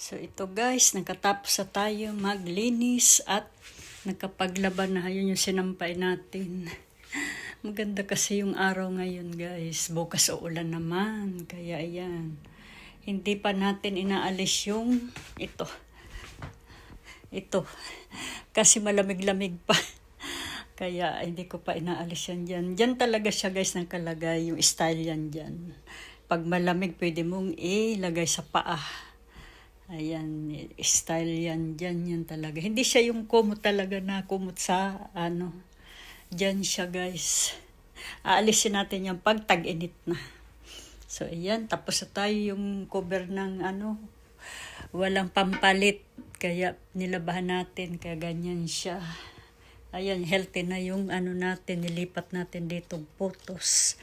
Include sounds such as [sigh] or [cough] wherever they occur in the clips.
So ito guys, nakatapos na tayo maglinis at nakapaglaban na yun yung sinampay natin. [laughs] Maganda kasi yung araw ngayon guys. Bukas uulan naman. Kaya ayan. Hindi pa natin inaalis yung ito. Ito. Kasi malamig-lamig pa. [laughs] Kaya hindi ko pa inaalis yan dyan. Dyan talaga siya guys nakalagay. Yung style yan dyan. Pag malamig pwede mong ilagay sa paa. Ayan, style yan, dyan yan talaga. Hindi siya yung kumot talaga na kumot sa ano. Dyan siya guys. Aalisin natin yung pag tag-init na. So ayan, tapos na tayo yung cover ng ano. Walang pampalit. Kaya nilabahan natin, kaya ganyan siya. Ayan, healthy na yung ano natin, nilipat natin dito photos.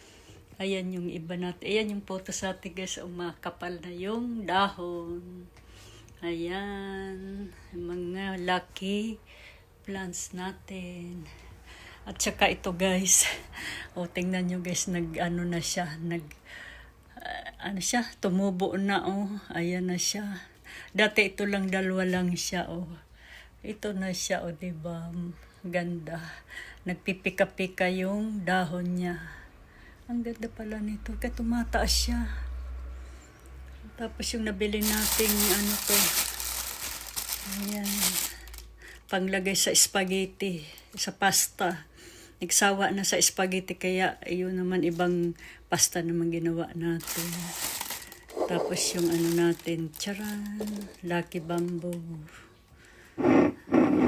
Ayan yung iba natin. Ayan yung photos natin guys, umakapal na yung dahon. Ayan, mga lucky plants natin. At saka ito guys, [laughs] o tingnan nyo guys, nag ano na siya, nag ah, ano siya, tumubo na oh. Ayan na siya. Dati ito lang dalawa lang siya oh. Ito na siya oh, 'di ba? Ganda. Nagpipika-pika yung dahon niya. Ang ganda pala nito. Kaya tumataas siya. Tapos yung nabili nating ano to. Ayan. Panglagay sa spaghetti, sa pasta. Nagsawa na sa spaghetti kaya yun naman ibang pasta naman ginawa natin. Tapos yung ano natin, charan, lucky bamboo.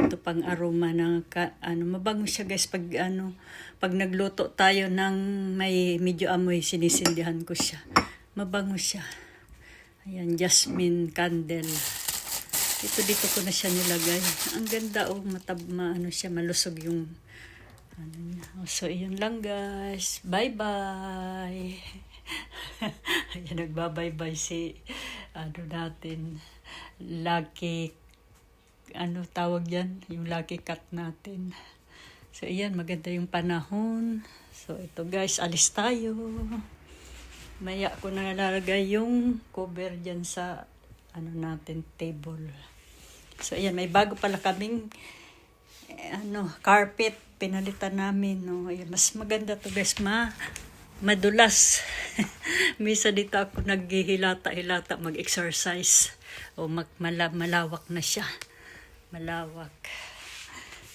Ito pang aroma ng ka, ano, mabango siya guys pag ano, pag nagluto tayo ng may medyo amoy, sinisindihan ko siya. Mabango siya. Ayan, jasmine candle. Ito dito ko na siya nilagay. Ang ganda oh, matab, ma, ano siya, malusog yung ano niya. Oh, So, yun lang guys. Bye-bye. [laughs] Ayan, nagbabay-bye si, ano natin, lucky, ano tawag yan? Yung lucky cat natin. So, ayan, maganda yung panahon. So, ito guys, alis tayo. Maya ko na nalalagay yung cover dyan sa ano natin, table. So, ayan, may bago pala kaming eh, ano, carpet. Pinalitan namin, no. Ayan, mas maganda to guys, ma madulas. [laughs] Misa dito ako naghihilata-hilata, mag-exercise. O mag mala, malawak na siya. Malawak.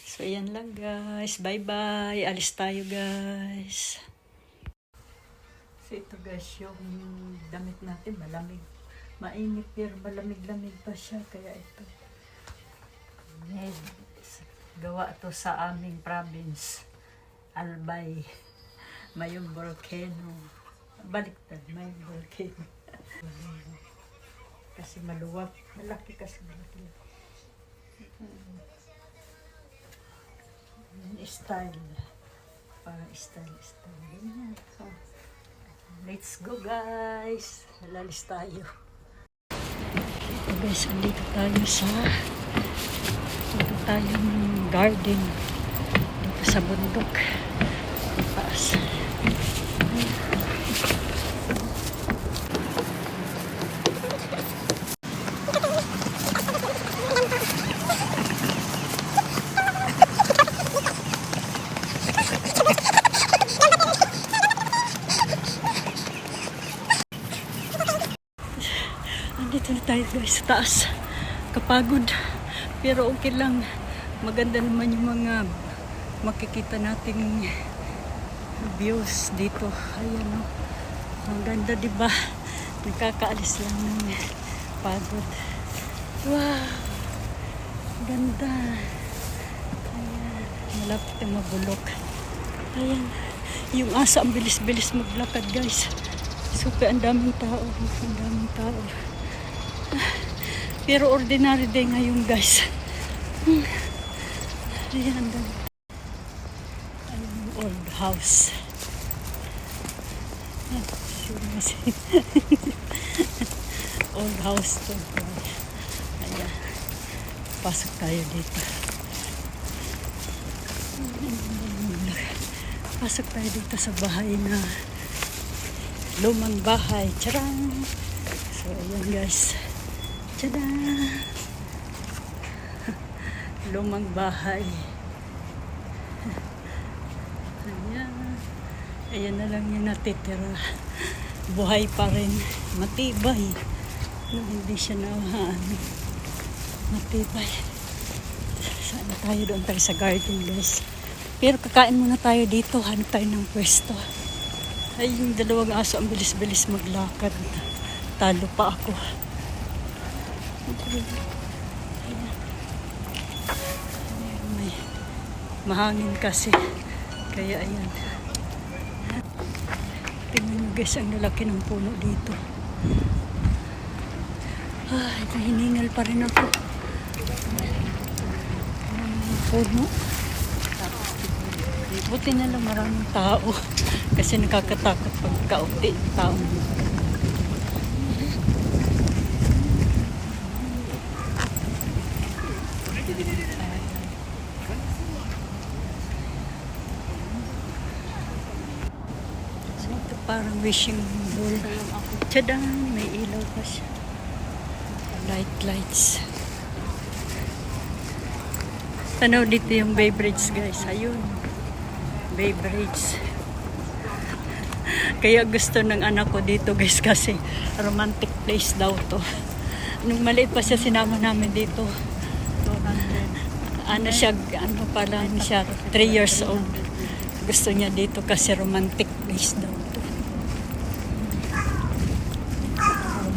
So, ayan lang guys. Bye-bye. Alis tayo guys. Ito guys, yung damit natin malamig. Mainit pero malamig-lamig pa siya. Kaya ito. Med, gawa to sa aming province. Albay. [laughs] Mayong volcano. Baliktad, may volcano. [laughs] kasi maluwag. Malaki kasi malaki. Hmm. Style. Parang style, style. Ganyan. Oh. Let's go guys! Lalis tayo. Ito guys, andito tayo sa dito tayong garden dito sa bundok. Taas. Andito na tayo guys sa taas. Kapagod. Pero okay lang. Maganda naman yung mga makikita nating views dito. Ayan o. Ang ganda di ba? Nakakaalis lang ng pagod. Wow! Ganda. Ayan. Malapit na mabulok. Ayan. Yung asa ang bilis-bilis maglakad guys. Super, ang daming tao. Ang daming tao. Pero ordinary day ngayon guys. Hmm. Ayan, dami. Ayan old house. Sure na si- [laughs] old house to. Ayan. Pasok tayo dito. Pasok tayo dito sa bahay na lumang bahay. Charang! So, ayan guys. Tada! [laughs] Lumang bahay. [laughs] Ayan. Ayan na lang yung natitira. Buhay pa rin. Matibay. Hindi siya na ano, matibay. Saan tayo doon tayo sa garden guys. Pero kakain muna tayo dito. Hanap tayo ng pwesto. Ay, yung dalawang aso ang bilis-bilis maglakad. Talo pa ako. May mahangin kasi. Kaya ayan. Tingnan nyo guys, ang lalaki ng puno dito. Ay, nahiningal pa rin ako. Ang puno. Buti na lang maraming tao. Kasi nakakatakot pag kaunti ang tao. So, ito parang wishing bowl. Tadang, may ilaw pa siya. Light lights. Tanaw dito yung Bay Bridge guys. Ayun. Bay Bridge. [laughs] Kaya gusto ng anak ko dito guys kasi romantic place daw to. Nung maliit pa siya sinama namin dito. Ano siya, ano pa lang siya, 3 years old. Gusto niya dito kasi romantic place daw to.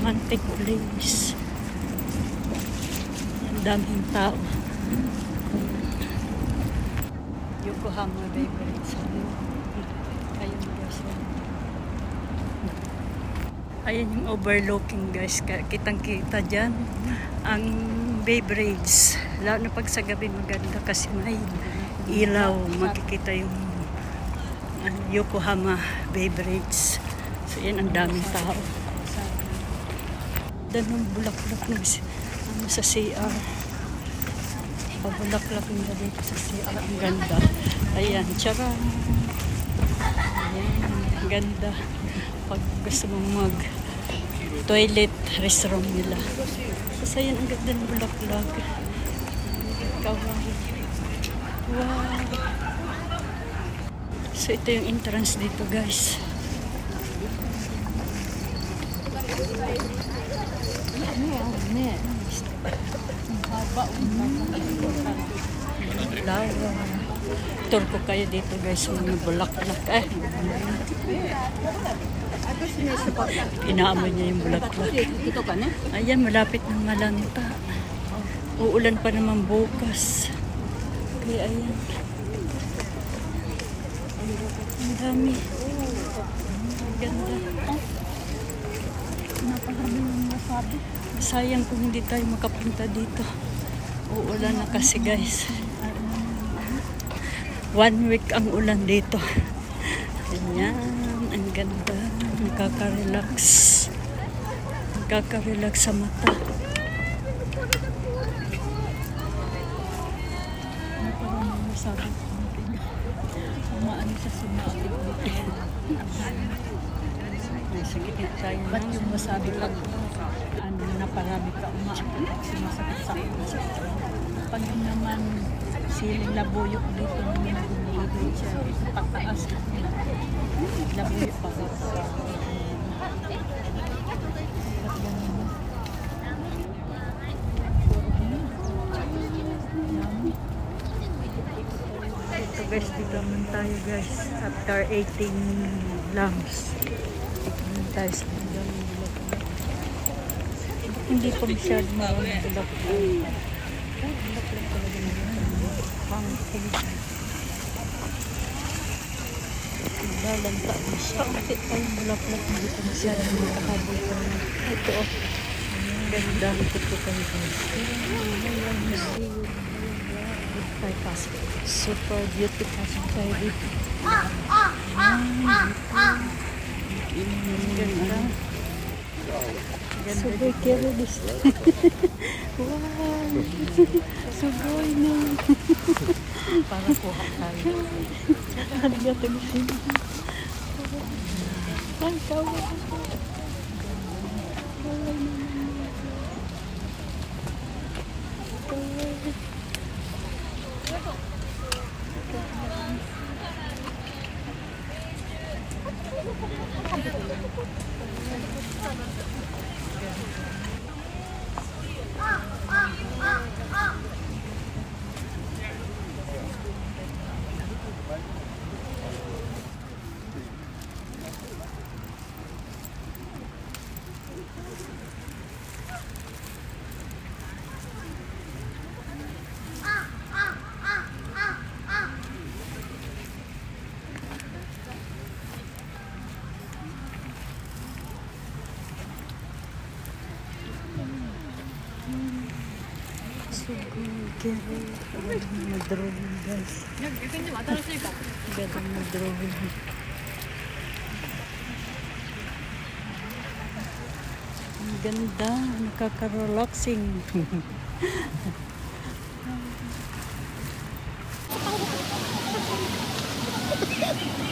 Romantic place. Ang daming tao. Yokohama Bay Bridge. Ayun guys. Ayun yung overlooking guys. Ka- Kitang-kita dyan. Ang Bay Bridge. Lalo na pag sa gabi maganda kasi may ilaw. Makikita yung ano, Yokohama Bay Bridge. So yan ang daming tao. Dan ng bulaklak na ano, sa CR. Pabulaklak nila dito sa CR. Ang ganda. Ayan, tsara. Ayan, ang ganda. Pag gusto mong mag toilet restroom nila. Kasi ayan, ang ganda ng bulaklak. Kawaii. Wow. So ito yung entrance dito guys. Flower. Tour ko kayo dito guys mga bulaklak. Eh, inaamoy niya yung bulaklak. Ito ka na? Ayan, malapit ng malanta. Uulan pa naman bukas. Kaya ayan. Ang dami. Ang ganda. Masabi. Sayang kung hindi tayo makapunta dito. Uulan na kasi guys. One week ang ulan dito. Ayan, ang ganda. Nakaka-relax. Nakaka-relax sa mata. Napakarami yung masabi. Umaan sa sumabi. Nasa gitna tayo Ba't ng yung masabi pag ano, naparami ka umaan? Sumasakit sa puso. Pag naman siling labuyok dito nung nagulugod siya. Pagtaas. Labuyok pa. Ito guys, dito naman tayo guys. After 18 lamps. Tayo sa. Hindi pa masyado maraming bulaklak. Ay, bulaklak talaga na Pang Naglalanta na siya. Bakit pa yung bulaklak hindi pa masyado makakabot pa rin. Ito oh. Ang ganda. Ito po kayo guys. Tayo pasok. Super beauty pasok tayo dito. Ang ganda. Suboy kero dis. wow. Suboy na. Para kuha tayo. Arigato gusto. Ay, kawa. Sugugere. Madrone guys. 逆にも新しいかも Ganda madrone. Ang ganda. Nakaka-relaxing. [laughs]